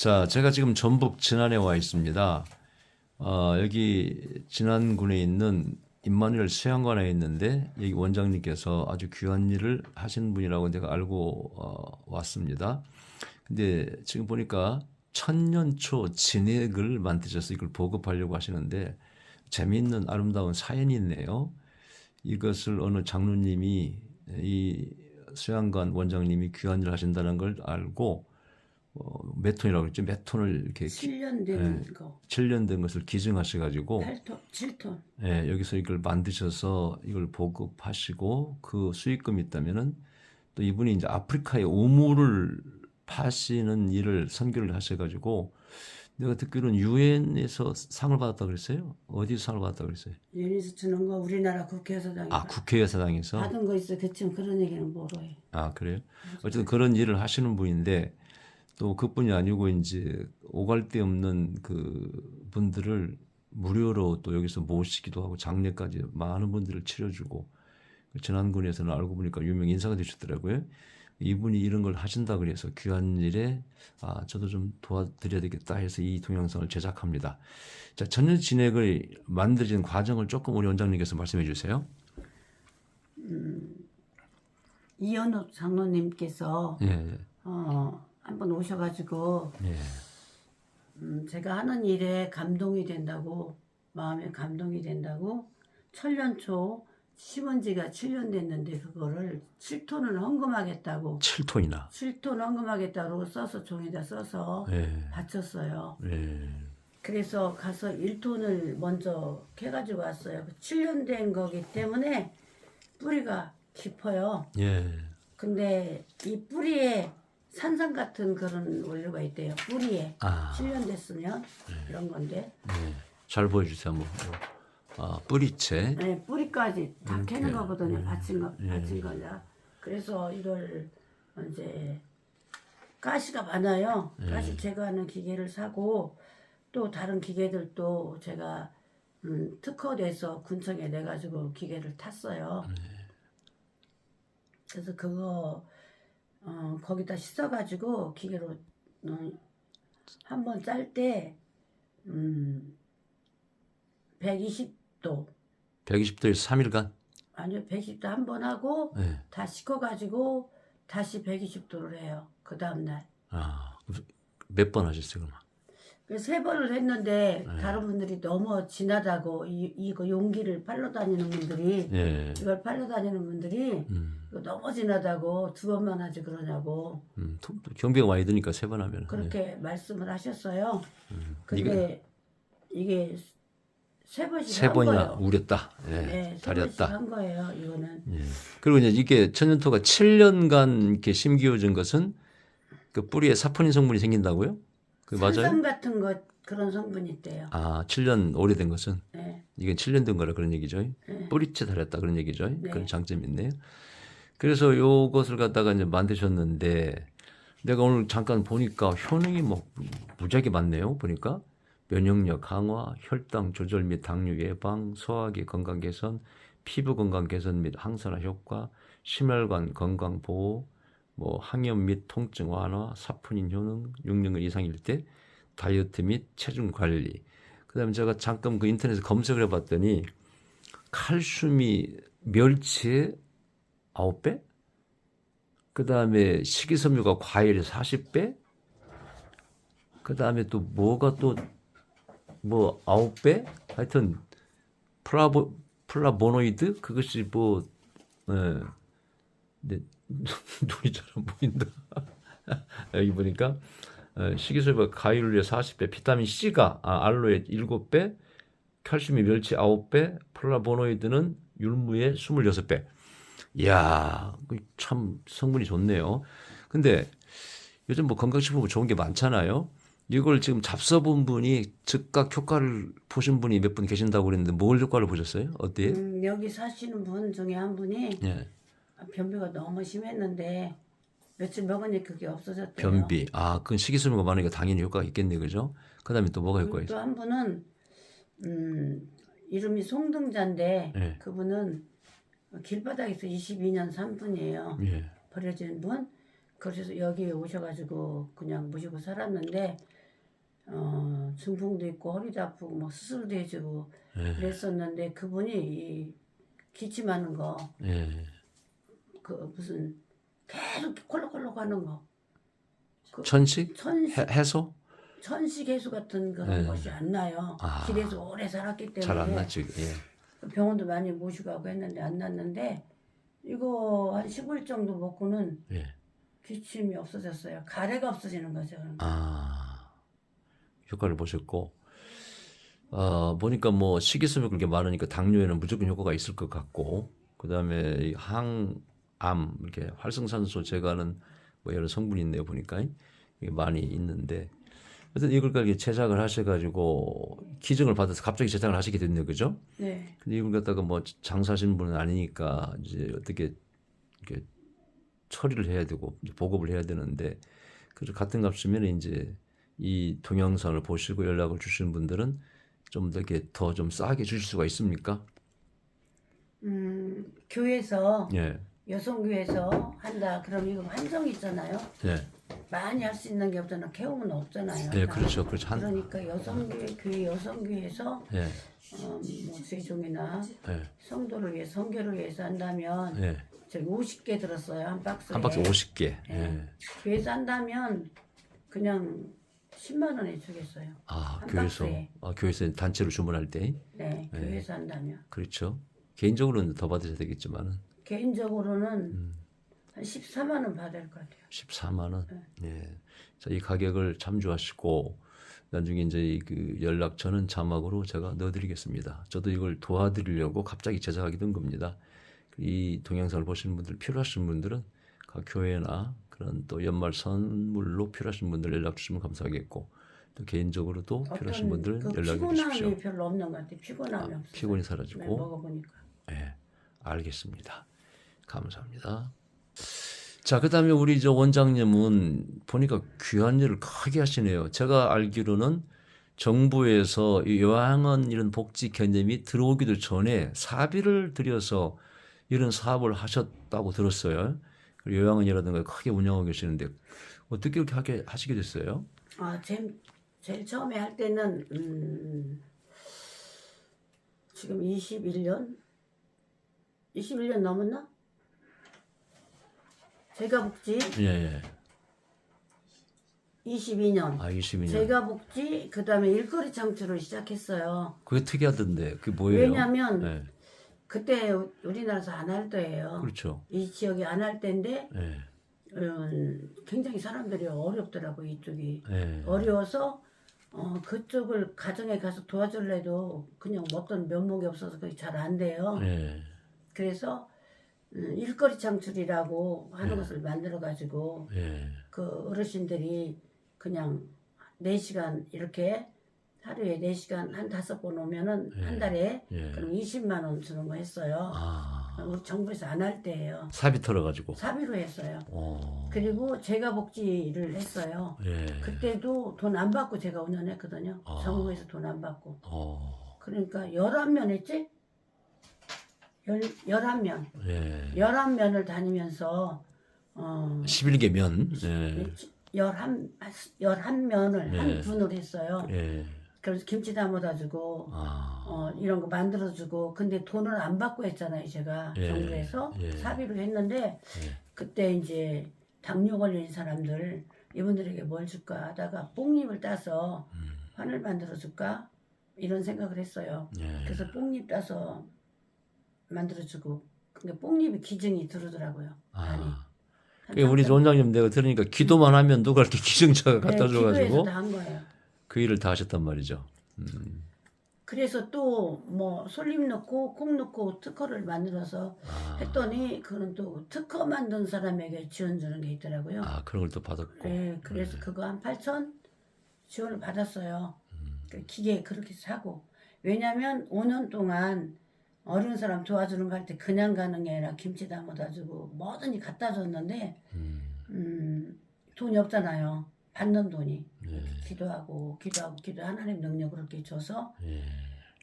자, 제가 지금 전북 진안에 와 있습니다. 어, 여기 진안군에 있는 임마누엘 수양관에 있는데 여기 원장님께서 아주 귀한 일을 하신 분이라고 내가 알고 어, 왔습니다. 근데 지금 보니까 천년초 진액을 만드셔서 이걸 보급하려고 하시는데 재미있는 아름다운 사연이 있네요. 이것을 어느 장로님이 이 수양관 원장님이 귀한 일을 하신다는 걸 알고 어, 몇 톤이라고 그랬죠? 몇 톤을 이렇게 7년 된 거. 7년 된 것을 기증하셔 가지고 8톤, 7톤. 예, 여기서 이걸 만드셔서 이걸 보급하시고 그 수익금이 있다면은 또 이분이 이제 아프리카의 우물을 파시는 일을 선교를 하셔 가지고 내가 듣기로는 유엔에서 상을 받았다 그랬어요? 어디서 상을 받았다 그랬어요? 유니스 주는 거 우리나라 국회의사당이 아 국회의사당에서 받은 거 있어. 그치만 그런 얘기는 해. 아 그래요? 어쨌든 그런 일을 하시는 분인데 또 그뿐이 아니고 이제 오갈 데 없는 그 분들을 무료로 또 여기서 모시기도 하고 장례까지 많은 분들을 치러주고 전안군에서는 알고 보니까 유명 인사가 되셨더라고요. 이분이 이런 걸 하신다 그래서 귀한 일에 아 저도 좀 도와드려야 되겠다 해서 이 동영상을 제작합니다. 자 전년 진액을 만드신 과정을 조금 우리 원장님께서 말씀해 주세요. 이현욱 장로님께서 예, 예, 어, 한번 오셔가지고 예. 음, 제가 하는 일에 감동이 된다고 마음에 감동이 된다고 천년초 심은 지가 7년 됐는데 그거를 7톤을 헌금하겠다고 7톤이나. 7톤 헌금하겠다고 써서 종에다 써서 예, 바쳤어요. 예. 그래서 가서 1톤을 먼저 캐가지고 왔어요. 7년 된 거기 때문에 뿌리가 깊어요. 예. 근데 이 뿌리에 산삼 같은 그런 원료가 있대요. 뿌리에 아, 7년 됐으면 이런 건데 네. 잘 보여주세요, 한번. 아, 뿌리채. 네, 뿌리까지 다 이렇게. 캐는 거거든요. 음, 받친 거, 예. 받친 거냐. 그래서 이걸 이제 가시가 많아요. 예. 가시 제거하는 기계를 사고 또 다른 기계들도 제가 음, 특허돼서 군청에 내가지고 기계를 탔어요. 네. 그래서 그거 어, 거기다 씻어가지고 기계로 어, 한번 짤 때 음, 120도 120도에서 3일간. 아니요 120도 한 번 하고 네. 다 씻어가지고 다시 120도를 해요. 그 다음날. 아, 몇 번 하셨어요, 그러면? 그래서 세 번을 했는데 네. 다른 분들이 너무 진하다고 이, 이거 용기를 팔러 다니는 분들이 예. 이걸 팔러 다니는 분들이 음, 너무 진하다고 두 번만 하지 그러냐고 음, 경비가 많이 드니까 세 번 하면. 그렇게 말씀을 하셨어요. 음, 근데 이게 세 번씩 세 한 번이나 거예요. 우렸다. 예. 네, 세 번씩 다렸다. 한 거예요. 이거는 예. 그리고 이제 이게 천연토가 7년간 이렇게 심기워진 것은 그 뿌리에 사포닌 성분이 생긴다고요? 그 맞아요? 산삼 같은 것 그런 성분이 있대요. 아, 7년 오래된 것은 네. 이게 7년 된 거라 그런 얘기죠. 네. 뿌리채 달았다 그런 얘기죠. 네. 그런 장점이 있네요. 그래서 요것을 갖다가 이제 만드셨는데 내가 오늘 잠깐 보니까 효능이 뭐 무지하게 많네요. 보니까 면역력 강화, 혈당 조절 및 당뇨 예방, 소화기 건강 개선, 피부 건강 개선 및 항산화 효과, 심혈관 건강 보호, 뭐 항염 및 통증 완화, 사포닌 효능, 6년간 이상일 때 다이어트 및 체중 관리. 그다음에 제가 잠깐 그 인터넷에 검색을 해봤더니 칼슘이 멸치의 9배? 그 다음에 식이섬유가 과일의 40배? 그 다음에 또 뭐가 또 뭐 9배? 하여튼 플라보, 플라보노이드? 그것이 뭐, 예. 근데 눈이 잘 안 보인다. 여기 보니까 어, 식이섬유가 과일의 40배, 비타민 C가 아, 알로에 7배, 칼슘이 멸치 9배, 플라보노이드는 율무의 26배. 이야, 그참 성분이 좋네요. 근데 요즘 뭐 건강식품 좋은 게 많잖아요. 이걸 지금 잡숴본 분이 즉각 효과를 보신 분이 몇 분 계신다고 그랬는데 뭘 효과를 보셨어요? 어때요? 음, 여기 사시는 분 중에 한 분이 예. 변비가 너무 심했는데 며칠 먹으니 그게 없어졌대요. 변비. 아, 그건 식이섬유가 많으니까 당연히 효과가 있겠네, 그죠? 그 다음에 또 뭐가 효과가 있어요? 또 한 분은 음, 이름이 송등자인데 예. 그분은 길바닥에서 22년 산 분이에요. 예. 버려진 분. 그래서 여기 오셔가지고 그냥 모시고 살았는데 어 중풍도 있고 허리도 아프고 막 수술도 해주고 예. 그랬었는데 그분이 이 기침하는 거그 예. 무슨 계속 콜록콜록 하는 거 천식? 천식 해, 해소? 천식 해수 같은 그런 네. 것이 안 나요. 아. 길에서 오래 살았기 때문에 잘 안 났지. 예. 병원도 많이 모시고 하고 했는데 안 났는데 이거 한 15일 정도 먹고는 예. 기침이 없어졌어요. 가래가 없어지는 거죠. 아, 효과를 보셨고, 어, 보니까 뭐 식이섬유 그렇게 많으니까 당뇨에는 무조건 효과가 있을 것 같고, 그 다음에 항암, 이렇게 활성산소 제거하는 뭐 여러 성분이 있네요, 보니까. 이게 많이 있는데. 하여튼 이걸 갖다가 제작을 하셔가지고 기증을 받아서 갑자기 제작을 하시게 됐네요, 그죠? 네. 근데 이걸 갖다가 뭐 장사하시는 분은 아니니까 이제 어떻게 이렇게 처리를 해야 되고 보급을 해야 되는데 그래서 같은 값이면 이제 이 동영상을 보시고 연락을 주시는 분들은 좀 더 이렇게 더 좀 싸게 주실 수가 있습니까? 음, 교회에서 예, 여성교회에서 한다. 그럼 이거 한정 있잖아요. 예, 많이 할 수 있는 게 없잖아. 개움은 없잖아요. 예, 그렇죠, 그렇죠. 한, 그러니까 여성교회 교회 여성교회에서 예, 어, 뭐 세종이나 예, 성도를 위해 성교를 위해서 한다면 예. 저기 50개 들었어요 한 박스에. 한 박스 50개. 예. 교회에서 한다면 그냥 10만 원에 주겠어요. 아, 한 교회에서, 박스에. 아, 교회에서 단체로 주문할 때, 네, 교회에서 한다면 그렇죠. 개인적으로는 더 받으셔야 되겠지만은. 개인적으로는 음. 한 14만 원 받을 것 같아요. 14만 원. 네. 예. 자, 이 가격을 참조하시고 나중에 이제 이그 연락처는 자막으로 제가 넣어드리겠습니다. 저도 이걸 도와드리려고 갑자기 제작하게 된 겁니다. 이 동영상을 보시는 분들 필요하신 분들은 각 교회나 그런 또 연말 선물로 필요하신 분들 연락 주시면 감사하겠고 또 개인적으로도 필요하신 분들은 그 연락해 피곤함이 주십시오. 별로 없는 것 같아요. 피곤함이 아, 없어요. 피곤이 네, 사라지고 먹어보니까. 예, 알겠습니다. 감사합니다. 자, 그 다음에 우리 저 원장님은 보니까 귀한 일을 크게 하시네요. 제가 알기로는 정부에서 이 요양원 이런 복지 개념이 들어오기도 전에 사비를 들여서 이런 사업을 하셨다고 들었어요. 요양원이라든가 크게 운영하고 계시는데 어떻게 그렇게 하게 하시게 됐어요? 아, 제일, 제일 처음에 할 때는 음, 지금 21년? 21년 넘었나? 제가 복지 예, 예. 22년. 아, 22년. 제가 복지 그다음에 일거리 창출을 시작했어요. 그게 특이하던데. 그게 뭐예요? 왜냐면 예. 그때 우리나라에서 안 할 때예요. 그렇죠. 이 지역이 안 할 때인데 예. 음, 굉장히 사람들이 어렵더라고 이쪽이 예. 어려워서 어, 그쪽을 가정에 가서 도와줄래도 그냥 어떤 면목이 없어서 그게 잘 안 돼요. 예. 그래서 음, 일거리 창출이라고 하는 네. 것을 만들어 가지고 예. 그 어르신들이 그냥 4시간 이렇게 하루에 4시간 한 다섯 번 오면은 예. 한 달에 예. 그럼 20만 원 주는 거 했어요. 아. 우리 정부에서 안 할 때예요. 사비 털어 가지고. 사비로 했어요. 어. 그리고 제가 복지를 했어요. 예. 그때도 돈 안 받고 제가 운영했거든요. 아. 정부에서 돈 안 받고. 어. 그러니까 11면 했지? 열, 11면. 예. 11면을 다니면서 어, 11개 면. 예. 11, 11면을 네. 한 분을 했어요. 예. 그래서 김치 담아다 주고 아. 어, 이런 거 만들어 주고 근데 돈을 안 받고 했잖아요 제가 예, 정부에서 예. 사비로 했는데 예. 그때 이제 당뇨 걸린 사람들 이분들에게 뭘 줄까 하다가 뽕잎을 따서 음. 환을 만들어 줄까 이런 생각을 했어요 예. 그래서 뽕잎 따서 만들어 주고 근데 뽕잎이 기증이 들어오더라고요 아. 그 우리 원장님 내가 들으니까 기도만 하면 누가 이렇게 기증자가 갖다 네, 줘가지고 기도해서 다한 거예요 그 일을 다 하셨단 말이죠. 음. 그래서 또 뭐 솔잎 넣고 콩 넣고 특허를 만들어서 아. 했더니 그는 또 특허 만든 사람에게 지원 주는 게 있더라고요. 아 그런 걸 또 받았고. 네, 그래서 그거 한 8천 지원을 받았어요. 음. 그 기계 그렇게 사고. 왜냐면 5년 동안 어려운 사람 도와주는 거 할 때 그냥 가는 게 아니라 김치 담아다 주고 뭐든지 갖다 줬는데 음. 음, 돈이 없잖아요. 받는 돈이. 예. 기도하고 기도하고 기도 하나님 능력을 그렇게 줘서 예.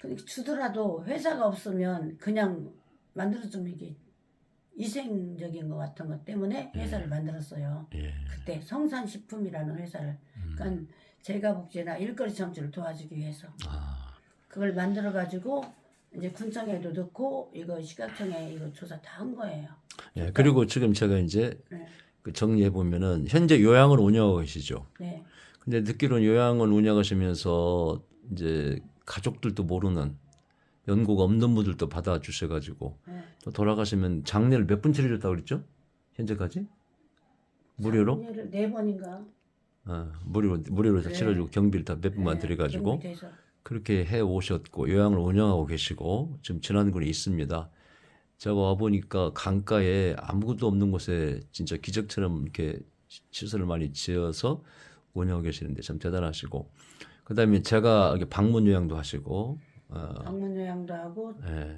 근데 주더라도 회사가 없으면 그냥 만들어주면 이게 위생적인 것 같은 것 때문에 회사를 만들었어요. 예. 그때 성산식품이라는 회사를. 그러니까 제가 복지나 일거리 청취를 도와주기 위해서 아, 그걸 만들어 가지고 이제 군청에도 넣고 이거 시각청에 이거 조사 다 한 거예요. 예. 그리고 지금 제가 이제 네. 그 정리해 보면은 현재 요양을 운영하고 계시죠. 네. 근데 듣기로는 요양원 운영하시면서 이제 가족들도 모르는 연고가 없는 분들도 받아 주셔가지고 네. 또 돌아가시면 장례를 몇 분 치러줬다고 그랬죠? 현재까지? 무료로? 장례를 네 번인가? 어, 무료로 무료로 다 네. 치러주고 경비를 다 몇 분만 네, 들여가지고 연구돼서. 그렇게 해 오셨고 요양을 운영하고 계시고 지금 진안군에 있습니다. 제가 와 보니까 강가에 아무것도 없는 곳에 진짜 기적처럼 이렇게 시- 시설을 많이 지어서 운영하고 계시는데 참 대단하시고 그다음에 제가 방문 요양도 하시고 어, 방문 요양도 하고 예,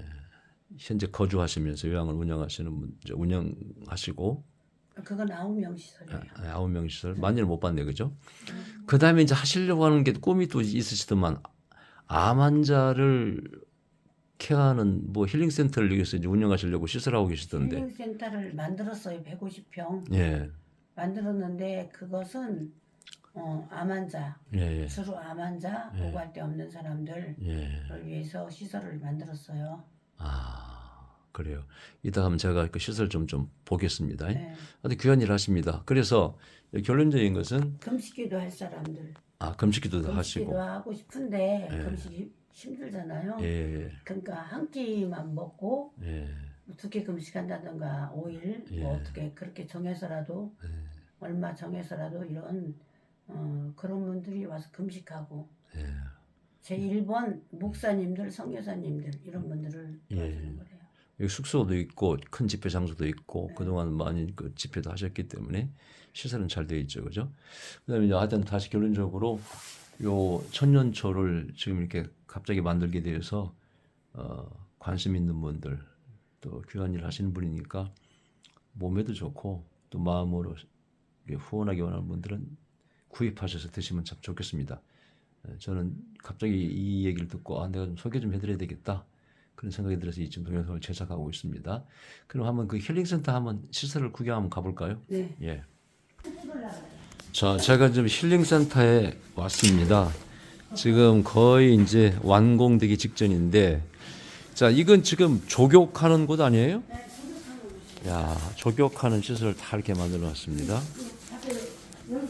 현재 거주하시면서 요양을 운영하시는 분 운영하시고 그건 아홉 명 시설이에요. 아, 아홉 명 시설 많이는 못 봤네 그죠? 그 다음에 이제 하시려고 하는 게 꿈이 또 있으시더만 암 환자를 케어하는 뭐 힐링 센터를 여기서 이제 운영하시려고 시설하고 계시던데 힐링 센터를 만들었어요. 150평 예, 만들었는데 그것은 어, 암 환자 예, 예, 주로 암 환자 예. 오갈 데 없는 사람들을 예. 위해서 시설을 만들었어요. 아 그래요. 이따 가면 제가 그 시설 좀 좀 보겠습니다. 네. 아주 귀한 일 하십니다. 그래서 결론적인 것은 금식기도 할 사람들 아 금식기도 금식기도 하시고 하고 싶은데 예. 금식이 힘들잖아요. 예, 그러니까 한 끼만 먹고 예, 두끼 금식한다든가 5일 예. 뭐 어떻게 그렇게 정해서라도 예, 얼마 정해서라도 이런 어, 그런 분들이 와서 금식하고 예. 제 1번 목사님들 성교사님들 이런 분들을 예. 도와주는 거래요. 숙소도 있고 큰 집회 장소도 네. 있고 그동안 많이 그 집회도 하셨기 때문에 시설은 잘 되어 있죠, 그죠? 그다음에 이제 하여튼 다시 결론적으로 요 천년초를 지금 이렇게 갑자기 만들게 되어서 어, 관심 있는 분들 또 귀한 일 하시는 분이니까 몸에도 좋고 또 마음으로 후원하기 원하는 분들은 구입하셔서 드시면 참 좋겠습니다. 에, 저는 갑자기 이 얘기를 듣고 아 내가 좀 소개 좀 해드려야 되겠다. 그런 생각이 들어서 지금 동영상을 제작하고 있습니다. 그럼 한번 그 힐링센터 한번 시설을 구경 한번 가볼까요? 네. 예. 자, 제가 지금 힐링센터에 왔습니다. 지금 거의 이제 완공되기 직전인데, 자, 이건 지금 조격하는 곳 아니에요? 야, 조격하는 시설을 다 이렇게 만들어 놨습니다. 네.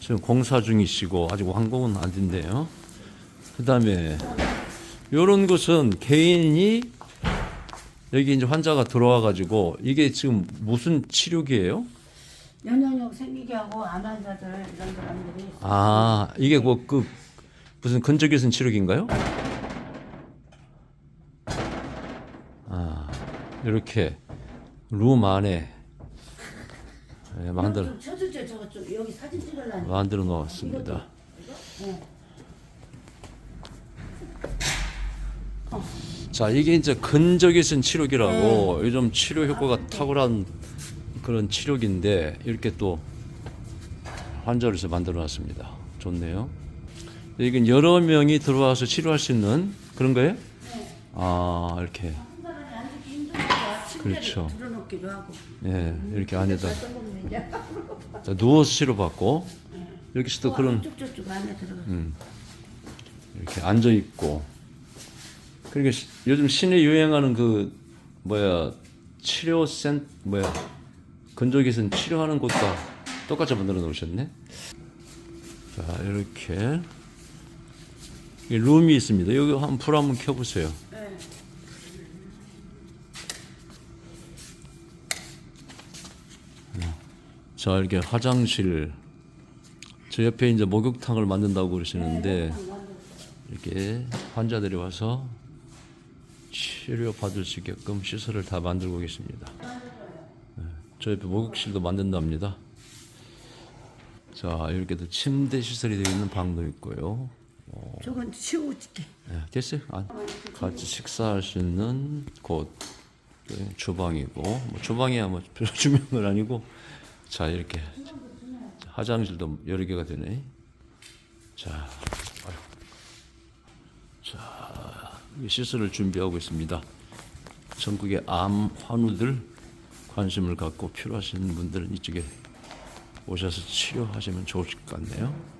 지금 공사 중이시고, 아직 완공은 안 된대요. 그 다음에, 요런 곳은 개인이 여기 이제 환자가 들어와 가지고, 이게 지금 무슨 치료기예요? 면역력 생기게 하고 암 환자들 이런 사람들이 아, 이게 뭐 그 무슨 근적외선 치료기인가요? 아, 이렇게 룸 안에 예, 만들 좀 쳐주죠 저거 좀 여기 사진 찍으려니 만들어 놓았습니다. 자, 이게 이제 근적외선 치료기라고 요즘 치료 효과가 탁월한 그런 치료기인데 이렇게 또 환자를 해서 만들어 놨습니다. 좋네요. 이건 여러 명이 들어와서 치료할 수 있는 그런 거예요? 아, 이렇게. 한 사람이 앉기 힘드니까 침대를 그렇죠. 들어놓기도 하고 예, 이렇게 안에다 자, 누워서 치료받고 여기서도 그런 쭉쭉쭉 안에 들어가 음, 이렇게 앉아 있고 그러니까 시- 요즘 시내 유행하는 그 뭐야 치료 센 뭐야 근적에선 치료하는 곳과 똑같이 만들어 놓으셨네. 자 이렇게 이 룸이 있습니다. 여기 한번 불 한번 켜보세요. 네. 자 이렇게 화장실 저 옆에 이제 목욕탕을 만든다고 그러시는데 이렇게 환자들이 와서 치료 받을 수 있게끔 시설을 다 만들고 계십니다. 네, 저 옆에 목욕실도 만든답니다. 자 이렇게 또 침대 시설이 되어 있는 방도 있고요. 저건 치우게 네, 됐어요. 아, 같이 식사할 수 있는 곳 네, 주방이고 뭐 주방이야 뭐 별로 중요한 건 아니고 자 이렇게 화장실도 여러 개가 되네. 자, 시설을 준비하고 있습니다. 전국의 암 환우들 관심을 갖고 필요하신 분들은 이쪽에 오셔서 치료하시면 좋을 것 같네요.